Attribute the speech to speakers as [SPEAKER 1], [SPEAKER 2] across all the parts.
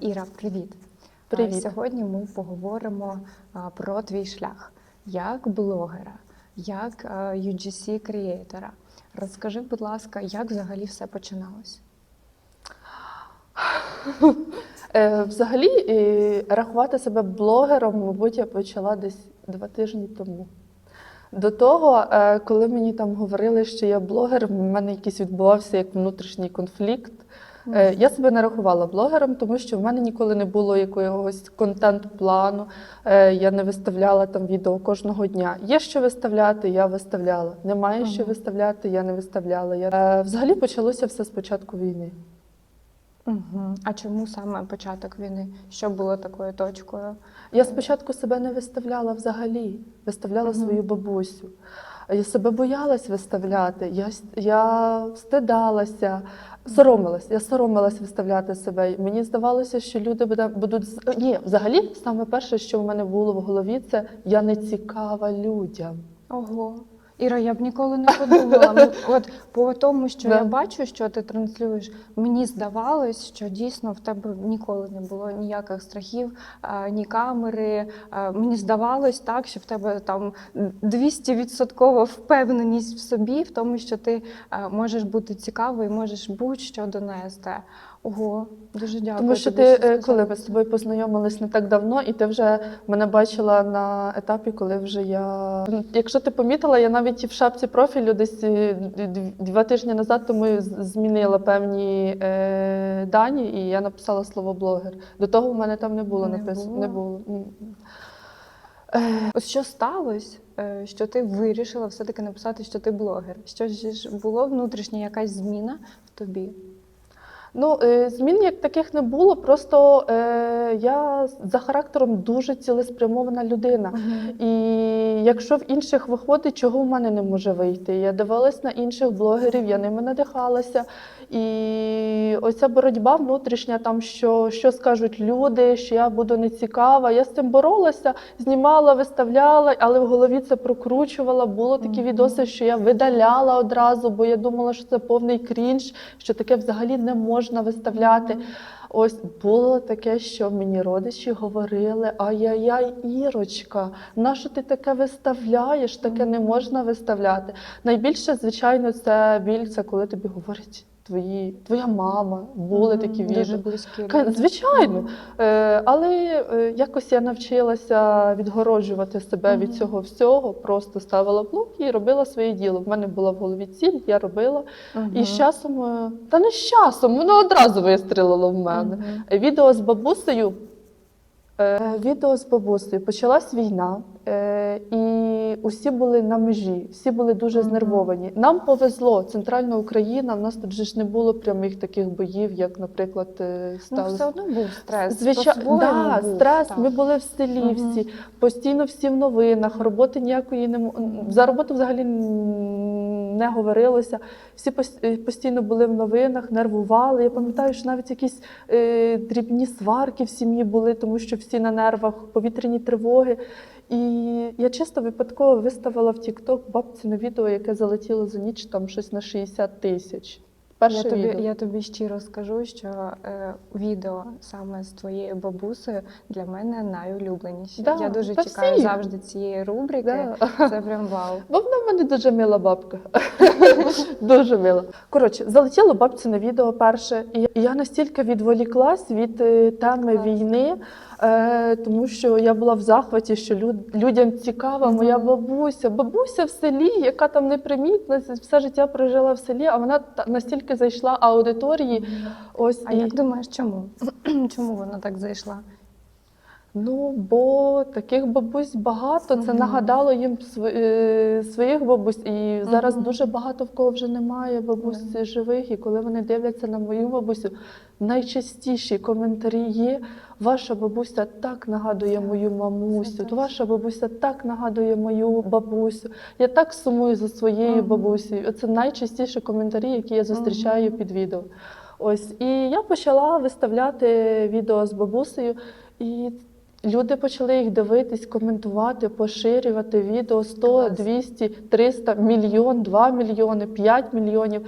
[SPEAKER 1] Іра, привіт.
[SPEAKER 2] Привіт.
[SPEAKER 1] Сьогодні ми поговоримо про твій шлях як блогера, як UGC креатора. Розкажи, будь ласка, як взагалі все починалось?
[SPEAKER 2] Е, Взагалі, е, рахувати себе блогером, мабуть, я почала десь два тижні тому. До того, е, коли мені там говорили, що я блогер, в мене якийсь відбувався як внутрішній конфлікт. Е, Я себе не рахувала блогером, тому що в мене ніколи не було якогось контент-плану. Е, Я не виставляла там відео кожного дня. Є що виставляти, я виставляла. Немає що виставляти, я не виставляла. Я... Е, Взагалі почалося все з початку війни.
[SPEAKER 1] Угу. А чому саме початок війни? Що було такою точкою?
[SPEAKER 2] Я спочатку себе не виставляла взагалі, виставляла
[SPEAKER 1] Мгм.
[SPEAKER 2] свою бабусю. Я себе боялась виставляти, я, я стидалася, соромилась. Я соромилась виставляти себе. Мені здавалося, що люди будуть. Ні, взагалі, саме перше, що в мене було в голові, це я не цікава людям.
[SPEAKER 1] Ого. Іра, я б ніколи не подумала. Ну, От по тому, що
[SPEAKER 2] Да.
[SPEAKER 1] я бачу, що ти транслюєш, мені здавалось, що дійсно в тебе ніколи не було ніяких страхів, а, ні камери. А, Мені здавалось так, що в тебе там 200% впевненість в собі, в тому, що ти а, можеш бути цікавий, можеш будь-що донести. Ого, дуже дякую.
[SPEAKER 2] Тому що
[SPEAKER 1] тобі,
[SPEAKER 2] ти, е, коли ми з тобою познайомились не так давно, і ти вже мене бачила на етапі, коли вже я. Якщо ти помітила, я навіть і в шапці профілю десь е, два тижні назад тому змінила певні е, дані, і я написала слово блогер. До того в мене там не було написано. Не було. М.
[SPEAKER 1] Ось що сталося, е, що ти вирішила все-таки написати, що ти блогер? Що ж було внутрішня якась зміна в тобі?
[SPEAKER 2] Ну, е, змін як таких не було. Просто е, я за характером дуже цілеспрямована людина. І якщо в інших виходить, чого в мене не може вийти? Я дивилась на інших блогерів, я ними надихалася. І оця боротьба внутрішня, там що, що скажуть люди, що я буду нецікава. Я з цим боролася, знімала, виставляла, але в голові це прокручувала. Було такі
[SPEAKER 1] Мгм.
[SPEAKER 2] відоси, що я видаляла одразу, бо я думала, що це повний крінж, що таке взагалі не можна виставляти. Ось було таке, що мені родичі говорили: ай-яй-яй, Ірочка, нащо ти таке виставляєш? Таке не можна виставляти. Найбільше, звичайно, це біль, це коли тобі говорять твої, твоя мама. Були такі
[SPEAKER 1] дуже близькі. Люди.
[SPEAKER 2] Звичайно, Е, але е, якось я навчилася відгороджувати себе від цього всього, просто ставила блок і робила своє діло. В мене була в голові ціль, я робила. І з часом, е, та не з часом, воно одразу вистрілило в мене. Відео з бабусею. Е, Відео з бабусею. Почалась війна, і усі були на межі, всі були дуже знервовані. Нам повезло, центральна Україна. В нас тут же ж не було прямих таких боїв, як, наприклад, е,
[SPEAKER 1] Ну, все одно був стрес.
[SPEAKER 2] Звичайно, да, стрес.
[SPEAKER 1] так.
[SPEAKER 2] Ми були в селі
[SPEAKER 1] Мгм.
[SPEAKER 2] всі, постійно всі в новинах, роботи ніякої не за роботу взагалі не говорилося. Всі е, постійно були в новинах, нервували. Я пам'ятаю, що навіть якісь е, дрібні сварки в сім'ї були, тому що всі на нервах, повітряні тривоги. І я чисто випадково виставила в TikTok бабці відео, яке залетіло за ніч там щось на 60 тисяч. Перше
[SPEAKER 1] Я тобі,
[SPEAKER 2] відео.
[SPEAKER 1] я тобі щиро скажу, що е, відео саме з твоєю бабусею для мене найулюбленіші.
[SPEAKER 2] Да,
[SPEAKER 1] я дуже чекаю
[SPEAKER 2] всі.
[SPEAKER 1] завжди цієї рубрики.
[SPEAKER 2] Да.
[SPEAKER 1] Це прям вау.
[SPEAKER 2] Бо вона в мене дуже мила бабка. дуже мила. Коротше, залетіло бабці на відео перше, і я настільки відволіклась від е, теми війни, е, тому що я була в захваті, що люд, людям цікава моя бабуся. Бабуся в селі, яка там непримітна, все життя прожила в селі, а вона та- настільки зайшла аудиторії. Ось
[SPEAKER 1] А
[SPEAKER 2] і
[SPEAKER 1] як думаєш, чому? чому вона так зайшла?
[SPEAKER 2] Ну, бо таких бабусь багато. Це нагадало їм е, своїх бабусь. І зараз дуже багато в кого вже немає бабусь живих. І коли вони дивляться на мою бабусю, найчастіші коментарі є: ваша бабуся так нагадує мою мамусю, ваша бабуся так нагадує мою бабусю. Я так сумую за своєю бабусею. Це найчастіші коментарі, які я зустрічаю під відео. Ось і я почала виставляти відео з бабусею, і люди почали їх дивитись, коментувати, поширювати відео 100,
[SPEAKER 1] Клас.
[SPEAKER 2] 200, 300, мільйон, 2 мільйони, 5 мільйонів.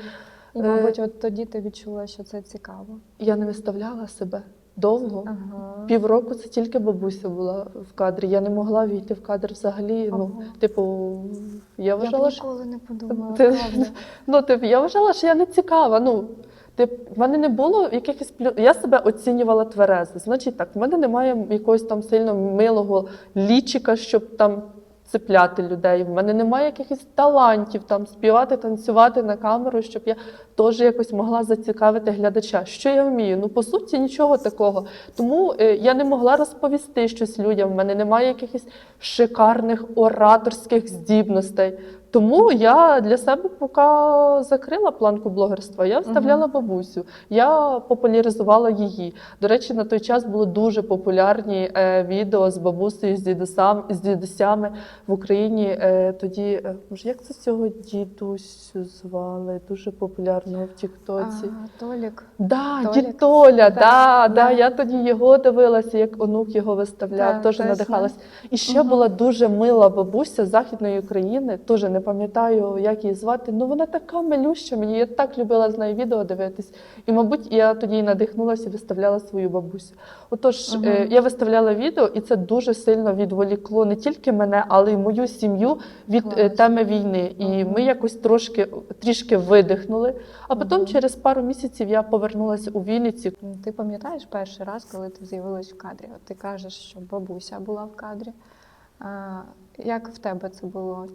[SPEAKER 1] І,
[SPEAKER 2] Е,
[SPEAKER 1] мабуть, от тоді ти відчула, що це цікаво.
[SPEAKER 2] Я не виставляла себе. Довго.
[SPEAKER 1] Ага.
[SPEAKER 2] Півроку це тільки бабуся була в кадрі. Я не могла війти в кадр взагалі. Ну, типу, я
[SPEAKER 1] Я б
[SPEAKER 2] що
[SPEAKER 1] ніколи не подумала,
[SPEAKER 2] Ти- ну, типу, я вважала, що я не цікава. Ну, тип, в мене не було якихось. Я себе оцінювала тверезо. Значить, так, в мене немає якогось там сильно милого лічика, щоб там цепляти людей. В мене немає якихось талантів там співати, танцювати на камеру, щоб я теж якось могла зацікавити глядача. Що я вмію? Ну, по суті, нічого такого. Тому е, я не могла розповісти щось людям. В мене немає якихось шикарних ораторських здібностей. Тому я для себе поки закрила планку блогерства. Я вставляла бабусю, я популяризувала її. До речі, на той час були дуже популярні е, відео з бабусею, з дідусам, з дідусями в Україні. Е, тоді, е, може, як це цього дідусю звали? Дуже популярного в Тіктоці.
[SPEAKER 1] А, Толік.
[SPEAKER 2] Да,
[SPEAKER 1] Толік.
[SPEAKER 2] дід Толя, да, да,
[SPEAKER 1] да.
[SPEAKER 2] я тоді його дивилася, як онук його виставляв, теж
[SPEAKER 1] точно.
[SPEAKER 2] надихалась. І ще була дуже мила бабуся з Західної України, теж не пам'ятаю, як її звати. Ну вона така милюща мені, я так любила з нею відео дивитись. І, мабуть, я тоді і надихнулася і виставляла свою бабусю. Отож,
[SPEAKER 1] Мгм.
[SPEAKER 2] е, я виставляла відео, і це дуже сильно відволікло не тільки мене, але й мою сім'ю від е, теми війни. І
[SPEAKER 1] Мгм.
[SPEAKER 2] ми якось трошки трішки видихнули. А потім
[SPEAKER 1] Мгм.
[SPEAKER 2] через пару місяців я повернулася у Вінниці.
[SPEAKER 1] Ти пам'ятаєш перший раз, коли ти з'явилась в кадрі? От ти кажеш, що бабуся була в кадрі. А, як в тебе це було?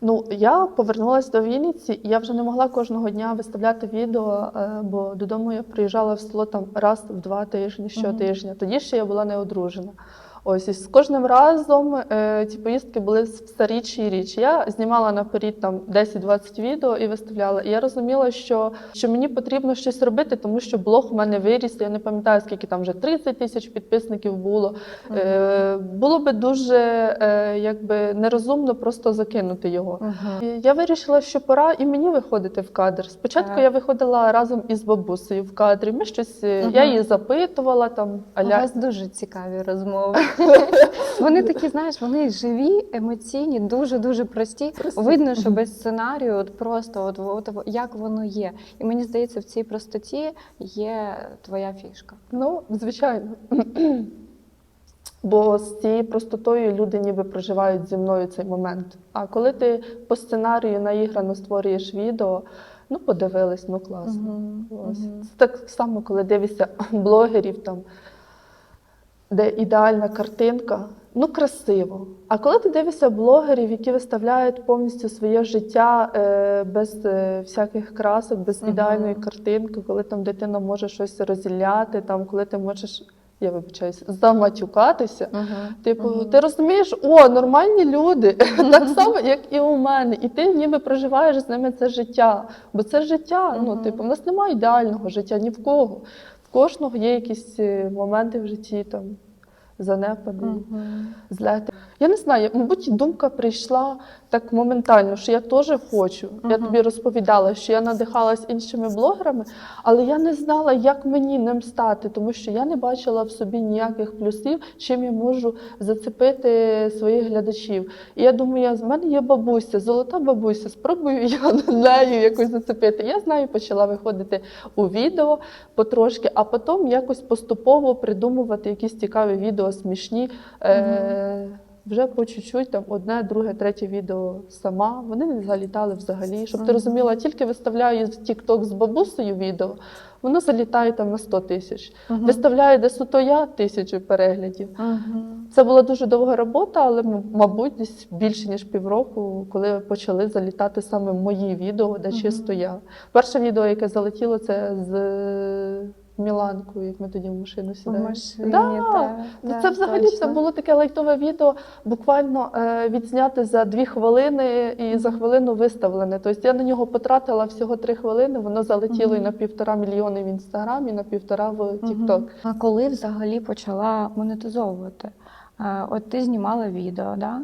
[SPEAKER 2] Ну, я повернулася до Вінниці, і я вже не могла кожного дня виставляти відео, е, бо додому я приїжджала в село там раз в два тижні, щотижня. Тоді ще я була не одружена. Ось і з кожним разом е, ці поїздки були все рідші і рідші. Я знімала наперед там 10-20 відео і виставляла. І я розуміла, що, що мені потрібно щось робити, тому що блог у мене виріс. Я не пам'ятаю, скільки там вже 30 тисяч підписників було. Е, було би дуже е, якби нерозумно просто закинути його. І Я вирішила, що пора і мені виходити в кадр. Спочатку
[SPEAKER 1] Так.
[SPEAKER 2] я виходила разом із бабусею в кадрі. Ми щось е,
[SPEAKER 1] Мгм.
[SPEAKER 2] я її запитувала там.
[SPEAKER 1] У
[SPEAKER 2] Аля
[SPEAKER 1] вас дуже цікаві розмови. Вони такі, знаєш, вони живі, емоційні, дуже дуже прості. Видно, що без сценарію, от просто от, от, як воно є. І мені здається, в цій простоті є твоя фішка.
[SPEAKER 2] ну звичайно. Бо з цією простотою люди ніби проживають зі мною цей момент. А коли ти по сценарію наіграно створюєш відео, ну подивились, ну класно.
[SPEAKER 1] Мгм,
[SPEAKER 2] Ось.
[SPEAKER 1] мгм.
[SPEAKER 2] Це так само, коли дивишся блогерів, там, де ідеальна картинка, ну красиво. А коли ти дивишся блогерів, які виставляють повністю своє життя е, без е, всяких красок, без
[SPEAKER 1] Мгм.
[SPEAKER 2] ідеальної картинки, коли там дитина може щось розділяти, там, коли ти можеш, я вибачаюсь, заматюкатися. Типу, ти розумієш, о, нормальні люди, так само, як і у мене. І ти ніби проживаєш з ними це життя. Бо це життя. Ну,
[SPEAKER 1] Мгм.
[SPEAKER 2] типу, в нас немає ідеального життя ні в кого. Кожного є якісь е, моменти в житті, там, занепади,
[SPEAKER 1] Мгм.
[SPEAKER 2] злети. Я не знаю, мабуть, думка прийшла так моментально, що я теж хочу. Я тобі розповідала, що я надихалась іншими блогерами, але я не знала, як мені ним стати, тому що я не бачила в собі ніяких плюсів, чим я можу зацепити своїх глядачів. І я думаю, з мене є бабуся, золота бабуся, спробую я нею якось зацепити. Я знаю, почала виходити у відео потрошки, а потім якось поступово придумувати якісь цікаві відео, смішні. Е- вже по чуть-чуть, там одне, друге, третє відео сама. Вони не залітали взагалі. Щоб ти розуміла, тільки виставляю в TikTok з бабусею відео, воно залітає там на 100 тисяч. Виставляю де суто я тисячу переглядів. Це була дуже довга робота, але мабуть, десь більше ніж півроку, коли почали залітати саме мої відео, де чисто я. Перше відео, яке залетіло, це з Міланкою, як ми тоді в машину
[SPEAKER 1] В машині,
[SPEAKER 2] Да.
[SPEAKER 1] так,
[SPEAKER 2] Ну,
[SPEAKER 1] так,
[SPEAKER 2] це взагалі
[SPEAKER 1] точно.
[SPEAKER 2] це було таке лайтове відео, буквально е, відзняти за дві хвилини і за хвилину виставлене. Тобто я на нього потратила всього три хвилини, воно залетіло і на півтора мільйони в інстаграм, і на півтора в Тікток.
[SPEAKER 1] Мгм. А коли взагалі почала монетизовувати? А, От ти знімала відео, да?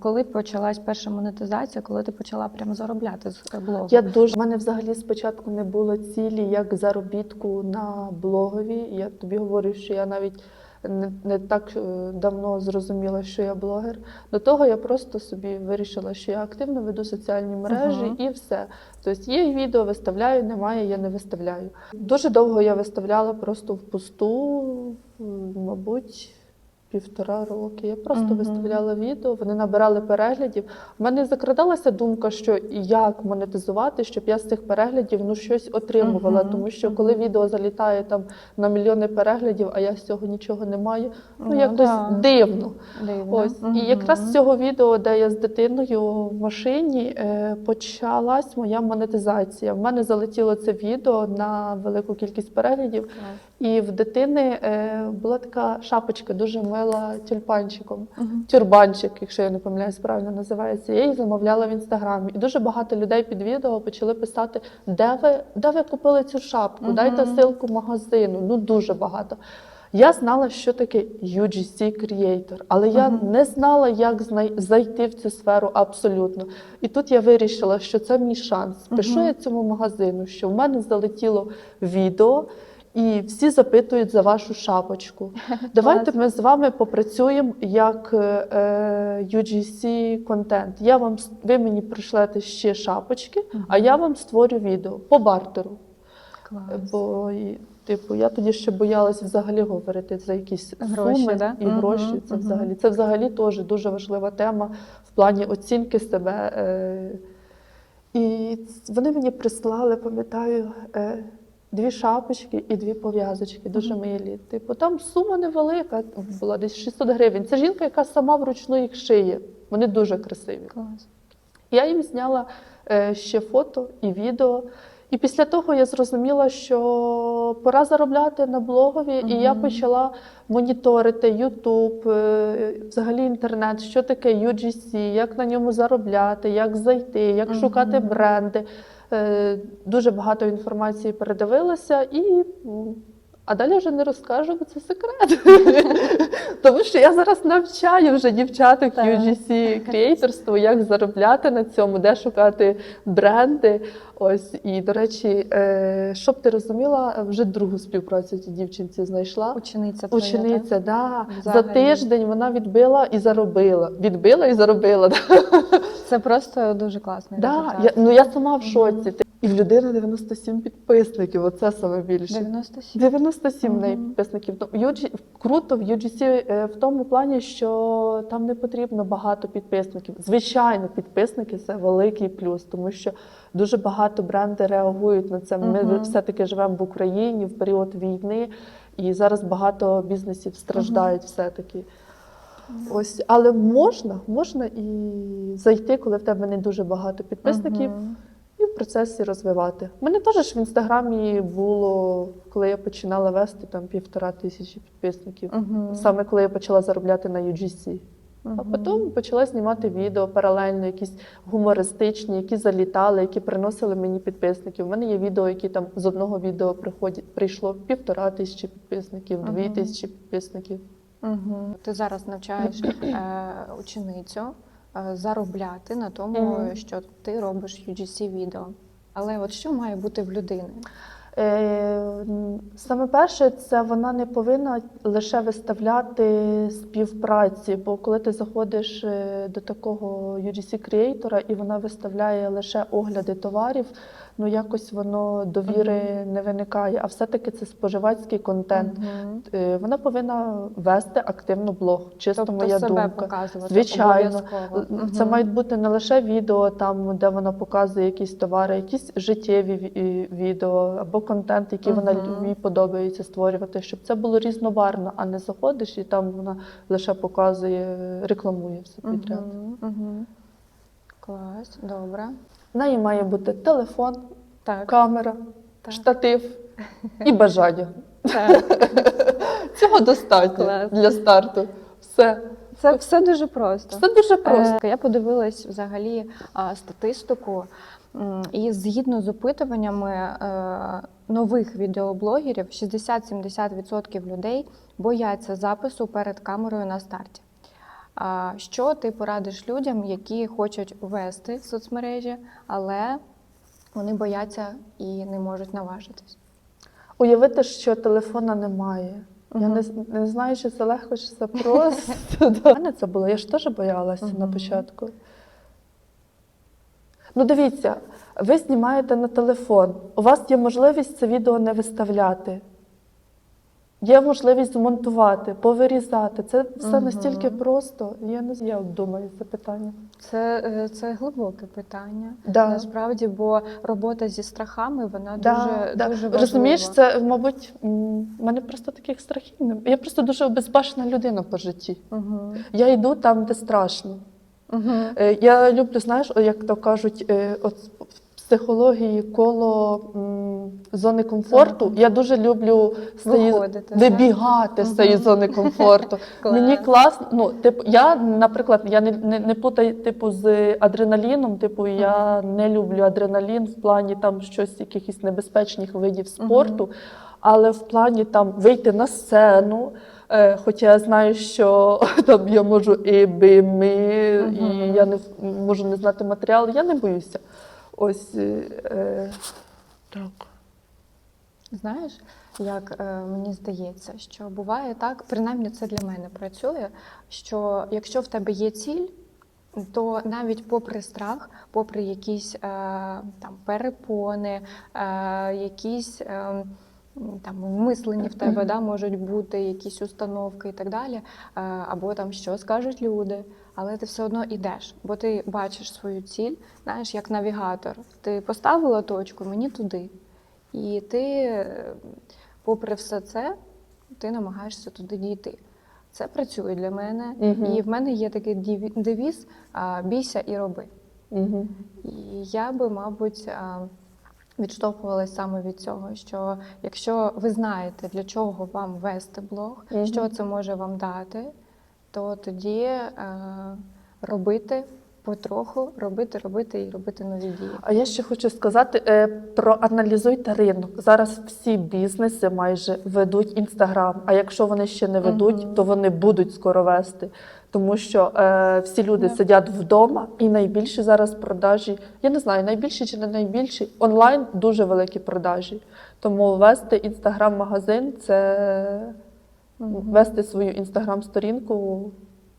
[SPEAKER 1] Коли почалась перша монетизація, коли ти почала прямо заробляти з блогу?
[SPEAKER 2] Я дуже У мене взагалі спочатку не було цілі як заробітку на блогові. Я тобі говорю, що я навіть не, не так е, давно зрозуміла, що я блогер. До того я просто собі вирішила, що я активно веду соціальні мережі
[SPEAKER 1] Ага.
[SPEAKER 2] і все. Тобто є відео, виставляю, немає, я не виставляю. Дуже довго я виставляла просто в пусту, мабуть. Півтора роки. Я просто
[SPEAKER 1] Мгм.
[SPEAKER 2] виставляла відео, вони набирали переглядів. У мене закрадалася думка, що як монетизувати, щоб я з цих переглядів ну щось отримувала.
[SPEAKER 1] Мгм.
[SPEAKER 2] Тому що коли відео залітає там на мільйони переглядів, а я з цього нічого не маю, ну,
[SPEAKER 1] Ну,
[SPEAKER 2] якось
[SPEAKER 1] да.
[SPEAKER 2] дивно.
[SPEAKER 1] Дивно.
[SPEAKER 2] Ось
[SPEAKER 1] Мгм.
[SPEAKER 2] і якраз з цього відео, де я з дитиною в машині, е, почалась моя монетизація. В мене залетіло це відео на велику кількість переглядів. І в дитини е, була така шапочка, дуже мила тюльпанчиком.
[SPEAKER 1] Мгм.
[SPEAKER 2] Тюрбанчик, якщо я не помиляюсь, правильно називається. Я її замовляла в інстаграмі. І дуже багато людей під відео почали писати, де ви, де ви купили цю шапку?
[SPEAKER 1] Мгм.
[SPEAKER 2] Дайте ссылку магазину. Ну дуже багато. Я знала, що таке UGC Creator, але я
[SPEAKER 1] Мгм.
[SPEAKER 2] не знала, як знай- зайти в цю сферу абсолютно. І тут я вирішила, що це мій шанс. Пишу
[SPEAKER 1] Мгм.
[SPEAKER 2] я цьому магазину, що в мене залетіло відео, і всі запитують за вашу шапочку. Давайте ми з вами попрацюємо як е, е, UGC контент. Я вам ви мені пришлете ще шапочки, а я вам створю відео по бартеру.
[SPEAKER 1] Клас.
[SPEAKER 2] Бо типу, я тоді ще боялася взагалі говорити за якісь
[SPEAKER 1] Гроші,
[SPEAKER 2] суми
[SPEAKER 1] да?
[SPEAKER 2] і гроші. Це
[SPEAKER 1] мгм.
[SPEAKER 2] взагалі це взагалі теж дуже важлива тема в плані оцінки себе. Е, і вони мені прислали, пам'ятаю, е, дві шапочки і дві пов'язочки, дуже милі. Типу, там сума невелика, була десь 600 гривень. Це жінка, яка сама вручну їх шиє. Вони дуже красиві.
[SPEAKER 1] Клас.
[SPEAKER 2] Я їм зняла е, ще фото і відео. І після того я зрозуміла, що пора заробляти на блогові, і я почала моніторити YouTube, е, взагалі інтернет, що таке UGC, як на ньому заробляти, як зайти, як
[SPEAKER 1] Мгм.
[SPEAKER 2] шукати бренди. Е, Дуже багато інформації передивилася і. А далі вже не розкажу, бо це секрет. Тому що я зараз навчаю вже дівчаток
[SPEAKER 1] Так.
[SPEAKER 2] UGC креаторству, як заробляти на цьому, де шукати бренди. Ось і до речі, е, щоб ти розуміла, вже другу співпрацю цій дівчинці знайшла.
[SPEAKER 1] Учениця твоя, так?
[SPEAKER 2] Учениця, да. за тиждень вона відбила і заробила. Відбила і заробила.
[SPEAKER 1] Це просто дуже класний
[SPEAKER 2] Да.
[SPEAKER 1] результат.
[SPEAKER 2] Я, ну я сама в шоці. І в людини 97 підписників. Оце саме більше.
[SPEAKER 1] 97.
[SPEAKER 2] 97 в неї підписників. UG, круто в UGC е, в тому плані, що там не потрібно багато підписників. Звичайно, підписники це великий плюс, тому що дуже багато бренди реагують на це. Ми
[SPEAKER 1] Мгм.
[SPEAKER 2] все-таки живемо в Україні в період війни, і зараз багато бізнесів страждають все-таки. Ось, але можна, можна і зайти, коли в тебе не дуже багато підписників
[SPEAKER 1] Мгм.
[SPEAKER 2] І в процесі розвивати. У мене теж ж в інстаграмі було, коли я починала вести там півтора тисячі підписників.
[SPEAKER 1] Мгм.
[SPEAKER 2] Саме коли я почала заробляти на UGC. А
[SPEAKER 1] Мгм.
[SPEAKER 2] потім почала знімати відео паралельно, якісь гумористичні, які залітали, які приносили мені підписників. У мене є відео, які там з одного відео приходять, прийшло півтора тисячі підписників, дві
[SPEAKER 1] Мгм.
[SPEAKER 2] тисячі підписників.
[SPEAKER 1] Мгм. Ти зараз навчаєш е, ученицю заробляти на тому,
[SPEAKER 2] Мгм.
[SPEAKER 1] що ти робиш UGC відео. Але от що має бути в людини?
[SPEAKER 2] Е, Саме перше, це вона не повинна лише виставляти співпраці, бо коли ти заходиш е, до такого UGC креатора і вона виставляє лише огляди товарів, ну якось воно довіри не виникає. А все-таки це споживацький контент.
[SPEAKER 1] Мгм.
[SPEAKER 2] Е, Вона повинна вести активно блог, чисто
[SPEAKER 1] Тобто
[SPEAKER 2] моя
[SPEAKER 1] себе
[SPEAKER 2] думка.
[SPEAKER 1] показувати
[SPEAKER 2] Звичайно.
[SPEAKER 1] обов'язково.
[SPEAKER 2] Це мають бути не лише відео, там де вона показує якісь товари, якісь життєві відео або контент, який вона
[SPEAKER 1] Мгм.
[SPEAKER 2] їй подобається створювати, щоб це було різнобарно, а не заходиш і там вона лише показує, рекламує все підряд.
[SPEAKER 1] Мгм. Мгм. Клас, добре.
[SPEAKER 2] В неї має бути телефон,
[SPEAKER 1] Так.
[SPEAKER 2] камера,
[SPEAKER 1] Так.
[SPEAKER 2] штатив і бажання.
[SPEAKER 1] так.
[SPEAKER 2] Цього достатньо
[SPEAKER 1] Клас.
[SPEAKER 2] для старту. Все.
[SPEAKER 1] Це все дуже просто.
[SPEAKER 2] Все дуже просто.
[SPEAKER 1] Е, Я подивилась взагалі статистику, і згідно з опитуваннями е, нових відеоблогерів, 60-70% людей бояться запису перед камерою на старті. А Що ти порадиш людям, які хочуть вести соцмережі, але вони бояться і не можуть наважитись?
[SPEAKER 2] Уявити, що телефона немає. Я не, не знаю, чи це легко, чи це просто. У мене це було. Я ж теж боялася на початку. Ну, дивіться, ви знімаєте на телефон. У вас є можливість це відео не виставляти. Є можливість змонтувати, повирізати. Це все
[SPEAKER 1] Мгм.
[SPEAKER 2] настільки просто. Я не я думаю це питання.
[SPEAKER 1] Це, е, це глибоке питання.
[SPEAKER 2] Да.
[SPEAKER 1] Насправді, бо робота зі страхами вона
[SPEAKER 2] Да,
[SPEAKER 1] дуже,
[SPEAKER 2] да.
[SPEAKER 1] дуже важлива.
[SPEAKER 2] Розумієш, це, мабуть, в мене просто таких страхів немає. Я просто дуже безбашена людина по житті.
[SPEAKER 1] Угу.
[SPEAKER 2] Я йду там, де страшно.
[SPEAKER 1] Угу.
[SPEAKER 2] Я люблю, знаєш, як то кажуть, е, от психології коло м, зони комфорту. Я дуже люблю з
[SPEAKER 1] Виходити,
[SPEAKER 2] вибігати з цієї зони комфорту.
[SPEAKER 1] Клас.
[SPEAKER 2] Мені класно. Ну, типу, я, наприклад, я не, не, не плутаю типу з адреналіном. Типу, я не люблю адреналін в плані там щось, якихось небезпечних видів спорту. Але в плані там вийти на сцену, е, хоча я знаю, що там я можу і би ми,
[SPEAKER 1] Мгм.
[SPEAKER 2] і я не в- можу не знати матеріал, я не боюся. Ось е, е, так.
[SPEAKER 1] Знаєш, як е, мені здається, що буває так, принаймні це для мене працює. Що якщо в тебе є ціль, то навіть попри страх, попри якісь е, там перепони, е, якісь е, там мислені в тебе да, можуть бути, якісь установки і так далі, е, або там що скажуть люди. Але ти все одно йдеш, бо ти бачиш свою ціль, знаєш, як навігатор. Ти поставила точку, мені туди. І ти, е, попри все це, ти намагаєшся туди дійти. Це працює для мене.
[SPEAKER 2] Мгм.
[SPEAKER 1] І в мене є такий девіз бійся і роби.
[SPEAKER 2] Угу.
[SPEAKER 1] І я би, мабуть, а, відштовхувалась саме від цього, що якщо ви знаєте, для чого вам вести блог,
[SPEAKER 2] Мгм.
[SPEAKER 1] що це може вам дати, то тоді е, робити потроху, робити, робити і робити нові дії.
[SPEAKER 2] А я ще хочу сказати: е, проаналізуйте ринок. Зараз всі бізнеси майже ведуть інстаграм. А якщо вони ще не ведуть,
[SPEAKER 1] Мгм.
[SPEAKER 2] то вони будуть скоро вести. Тому що е, всі люди
[SPEAKER 1] Да.
[SPEAKER 2] сидять вдома, і найбільші зараз продажі. Я не знаю, найбільші чи не найбільші. Онлайн дуже великі продажі. Тому вести інстаграм-магазин це
[SPEAKER 1] Мгм.
[SPEAKER 2] вести свою інстаграм-сторінку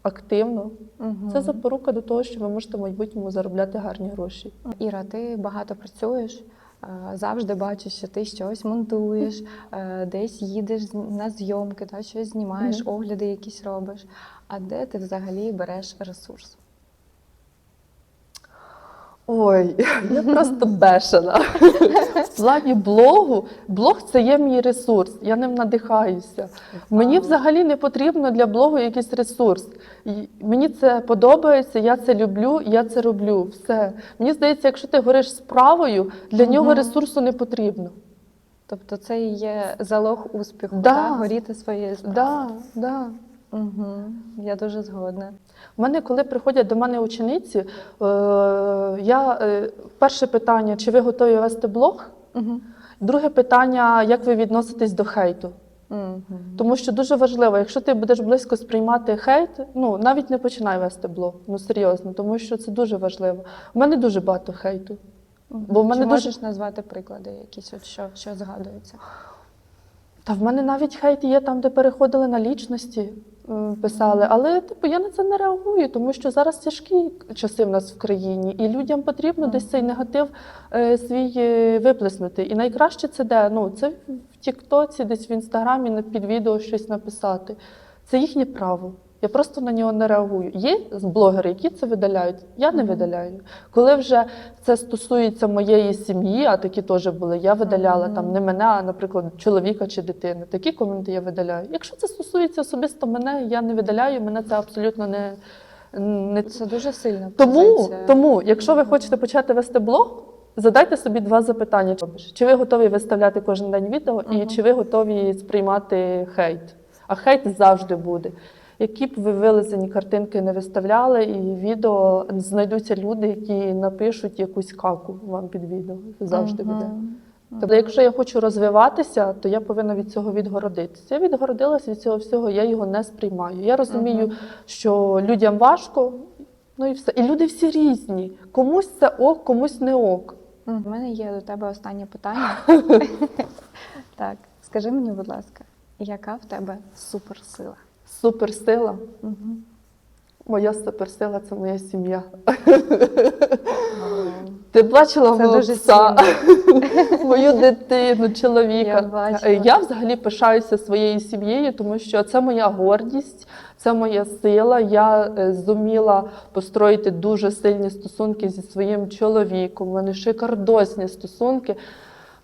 [SPEAKER 2] активно.
[SPEAKER 1] Угу.
[SPEAKER 2] Це запорука до того, що ви можете в майбутньому заробляти гарні гроші.
[SPEAKER 1] Іра, ти багато працюєш, е, завжди бачиш, що ти щось монтуєш, е, десь їдеш на зйомки, та, щось знімаєш, огляди якісь робиш. А де ти взагалі береш ресурс?
[SPEAKER 2] Ой, я просто бешена. В плані блогу, блог це є мій ресурс, я ним надихаюся. Мені взагалі не потрібно для блогу якийсь ресурс. Мені це подобається, я це люблю, я це роблю. Все. Мені здається, якщо ти гориш справою, для нього ресурсу не потрібно.
[SPEAKER 1] Тобто це і є залог успіху,
[SPEAKER 2] Да.
[SPEAKER 1] та, горіти своєю справою.
[SPEAKER 2] Да, да.
[SPEAKER 1] Угу. Я дуже згодна.
[SPEAKER 2] У мене, коли приходять до мене учениці, е, я е, перше питання: чи ви готові вести блог?
[SPEAKER 1] Угу.
[SPEAKER 2] Друге питання, як ви відноситесь до хейту?
[SPEAKER 1] Угу.
[SPEAKER 2] Тому що дуже важливо, якщо ти будеш близько сприймати хейт, ну навіть не починай вести блог. Ну серйозно, тому що це дуже важливо. У мене дуже багато хейту. Бо в мене
[SPEAKER 1] Чи
[SPEAKER 2] дуже-
[SPEAKER 1] можеш назвати приклади, якісь от що, що згадується?
[SPEAKER 2] Та в мене навіть хейт є там, де переходили на лічності, писали. Але типу я на це не реагую, тому що зараз тяжкі часи в нас в країні, і людям потрібно десь цей негатив е, свій е, виплеснути. І найкраще це де? Ну це в Тіктоці, десь в інстаграмі під відео щось написати. Це їхнє право. Я просто на нього не реагую. Є блогери, які це видаляють. Я не видаляю. Коли вже це стосується моєї сім'ї, а такі теж були, я видаляла там не мене, а, наприклад, чоловіка чи дитини. Такі коменти я видаляю. Якщо це стосується особисто мене, я не видаляю, мене це абсолютно не. не...
[SPEAKER 1] Це дуже сильна
[SPEAKER 2] Тому, тому, якщо ви хочете почати вести блог, задайте собі два запитання: чи ви готові виставляти кожен день відео, і
[SPEAKER 1] Мгм.
[SPEAKER 2] чи ви готові сприймати хейт? А хейт завжди буде. Які б ви вилизані картинки не виставляли, і відео знайдуться люди, які напишуть якусь каку вам під відео. Завжди буде. Тобто, якщо я хочу розвиватися, то я повинна від цього відгородитися. Я відгородилась від цього всього, я його не сприймаю. Я розумію, що людям важко, ну і все. І люди всі різні. Комусь це ок, комусь не ок.
[SPEAKER 1] У мене є до тебе останнє питання. так, скажи мені, будь ласка, Яка в тебе суперсила?
[SPEAKER 2] Суперсила.
[SPEAKER 1] Угу.
[SPEAKER 2] Моя суперсила це моя сім'я. Ти бачила мого пса, мою дитину, чоловіка.
[SPEAKER 1] Я.
[SPEAKER 2] Е, Я взагалі пишаюся своєю сім'єю, тому що це моя гордість, це моя сила. Я е, зуміла построїти дуже сильні стосунки зі своїм чоловіком. Мене шикардосні стосунки.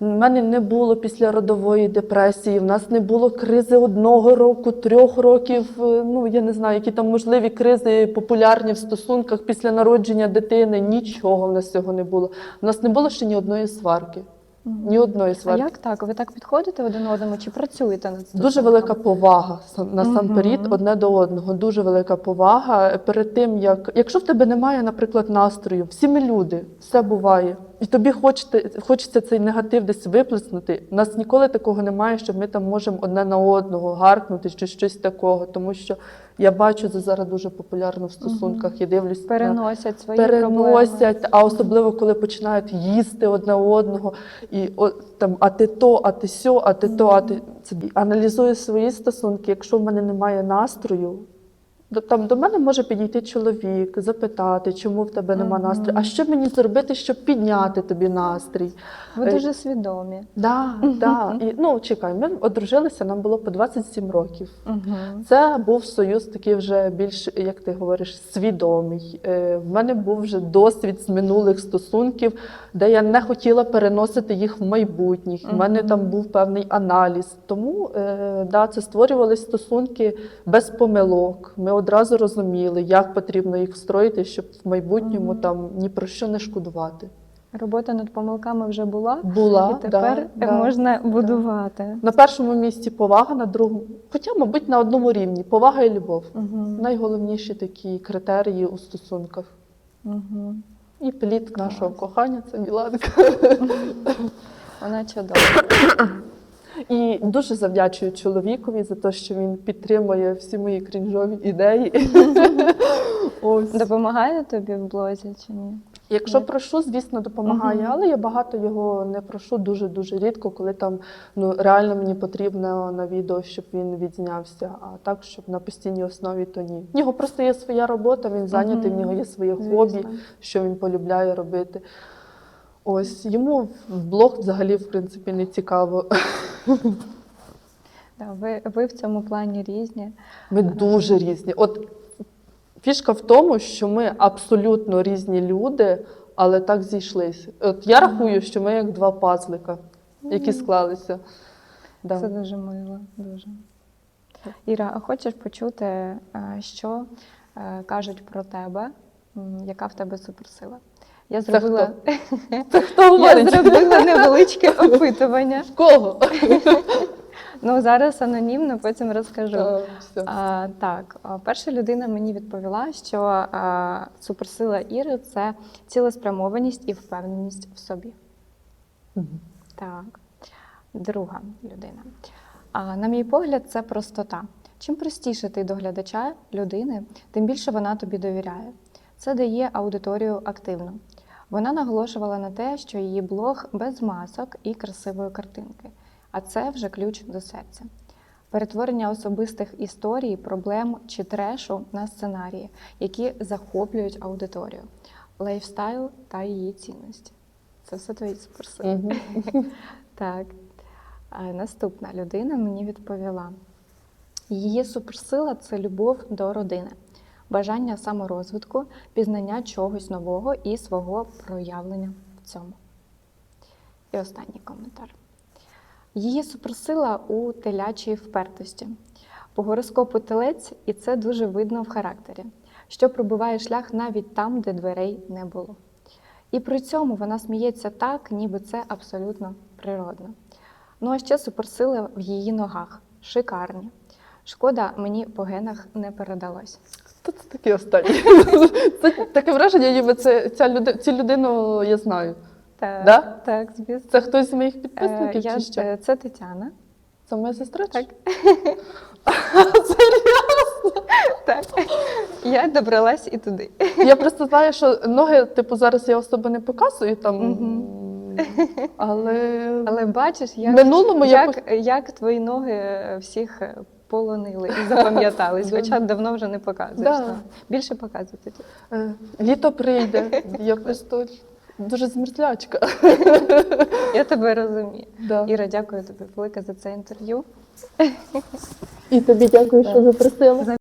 [SPEAKER 2] У мене не було післяродової депресії, в нас не було кризи одного року, трьох років. е, Ну я не знаю, які там можливі кризи популярні в стосунках після народження дитини. Нічого в нас цього не було. У нас не було ще ні одної сварки. Ні одної
[SPEAKER 1] А
[SPEAKER 2] сварки.
[SPEAKER 1] як так? Ви так підходите один одному чи працюєте над
[SPEAKER 2] Дуже велика повага сам- насамперед
[SPEAKER 1] Мгм.
[SPEAKER 2] одне до одного. Дуже велика повага. Перед тим як, якщо в тебе немає, наприклад, настрою, всі ми люди, все буває, і тобі хочете, хочеться цей негатив десь виплеснути. У нас ніколи такого немає, що ми там можемо одне на одного гаркнути чи щось такого. Тому що я бачу це зараз дуже популярно в стосунках. Я дивлюсь на-
[SPEAKER 1] переносять свої проблеми.
[SPEAKER 2] переносять, а особливо коли починають їсти одне одного, і о, там, а ти то, а ти сьо, а ти то, а ти це аналізую свої стосунки. Якщо в мене немає настрою, там до мене може підійти чоловік, запитати, чому в тебе нема настрою, а що мені зробити, щоб підняти тобі настрій.
[SPEAKER 1] Ви
[SPEAKER 2] Е,
[SPEAKER 1] дуже свідомі.
[SPEAKER 2] Да, да. І, ну, чекай, ми одружилися, нам було по 27 років. Це був союз такий вже більш, як ти говориш, свідомий. Е, В мене був вже досвід з минулих стосунків, де я не хотіла переносити їх в майбутніх. У мене там був певний аналіз. Тому е, да, це створювалися стосунки без помилок. Ми одразу розуміли, як потрібно їх встроїти, щоб в майбутньому там ні про що не шкодувати.
[SPEAKER 1] Робота над помилками вже була,
[SPEAKER 2] Була
[SPEAKER 1] і тепер
[SPEAKER 2] да, да.
[SPEAKER 1] можна будувати.
[SPEAKER 2] на першому місці повага, на другому, хоча, мабуть, на одному рівні повага і любов.
[SPEAKER 1] Угу.
[SPEAKER 2] Найголовніші такі критерії у стосунках.
[SPEAKER 1] Угу.
[SPEAKER 2] І плід нашого кохання це Міланка.
[SPEAKER 1] Вона чудова.
[SPEAKER 2] І дуже завдячую чоловікові за те, що він підтримує всі мої крінжові ідеї. Ось.
[SPEAKER 1] Допомагає тобі в блозі чи ні?
[SPEAKER 2] Якщо прошу, звісно, допомагає, але я багато його не прошу дуже дуже рідко, коли там ну реально мені потрібно на відео, щоб він відзнявся. А так, щоб на постійній основі, то ні. В нього просто є своя робота, він зайнятий, в нього є своє хобі, що він полюбляє робити. Ось йому в блог взагалі в принципі не цікаво.
[SPEAKER 1] Да, ви, ви в цьому плані різні.
[SPEAKER 2] Ми дуже різні. От фішка в тому, що ми абсолютно різні люди, але так зійшлися. От я рахую, що ми як два пазлика, які склалися. Да.
[SPEAKER 1] Це дуже мило. Дуже. Іра, а хочеш почути, е, що е, кажуть про тебе? Яка в тебе суперсила? Я
[SPEAKER 2] Це
[SPEAKER 1] зробила,
[SPEAKER 2] Це хто
[SPEAKER 1] я
[SPEAKER 2] говорить?
[SPEAKER 1] зробила невеличке опитування.
[SPEAKER 2] В кого?
[SPEAKER 1] Ну зараз анонімно, потім розкажу.
[SPEAKER 2] Та, все.
[SPEAKER 1] А, так, а, перша людина мені відповіла, що а, суперсила Іри це цілеспрямованість і впевненість в собі.
[SPEAKER 2] Мгм.
[SPEAKER 1] Так, друга людина. А, на мій погляд, це простота. Чим простіше ти до глядача людини, тим більше вона тобі довіряє. Це дає аудиторію активну. Вона наголошувала на те, що її блог без масок і красивої картинки, а це вже ключ до серця. Перетворення особистих історій, проблем чи трешу на сценарії, які захоплюють аудиторію, лайфстайл та її цінності. Це все твої суперсили. Так. Наступна людина мені відповіла: її суперсила це любов до родини, бажання саморозвитку, пізнання чогось нового і свого проявлення в цьому. І останній коментар. Її суперсила у телячій впертості. По гороскопу телець, і це дуже видно в характері, що пробиває шлях навіть там, де дверей не було. І при цьому вона сміється так, ніби це абсолютно природно. Ну а ще суперсили в її ногах шикарні. Шкода, мені по генах не передалось.
[SPEAKER 2] Хто це такий останній? Це таке враження, ніби це ця люди, цю людину я знаю.
[SPEAKER 1] Так,
[SPEAKER 2] Да?
[SPEAKER 1] так звісно.
[SPEAKER 2] Це хтось з моїх
[SPEAKER 1] Е,
[SPEAKER 2] підписників
[SPEAKER 1] я,
[SPEAKER 2] чи що?
[SPEAKER 1] е, це Тетяна.
[SPEAKER 2] Це моя сестра? чи
[SPEAKER 1] Так.
[SPEAKER 2] Серйозно?
[SPEAKER 1] Так. Я добралась і туди.
[SPEAKER 2] Я просто знаю, що ноги, типу, зараз я особо не показую там. Але,
[SPEAKER 1] Але бачиш, як,
[SPEAKER 2] минулому я
[SPEAKER 1] як, як твої ноги е, всіх е, полонили і запам'ятались, хоча давно вже не показуєш.
[SPEAKER 2] Да.
[SPEAKER 1] Більше показуй тоді.
[SPEAKER 2] Е, Літо прийде. Я просто дуже змерзлячка.
[SPEAKER 1] Я тебе розумію.
[SPEAKER 2] Да.
[SPEAKER 1] Іра, дякую тобі велике за це інтерв'ю.
[SPEAKER 2] І тобі дякую, що запросила.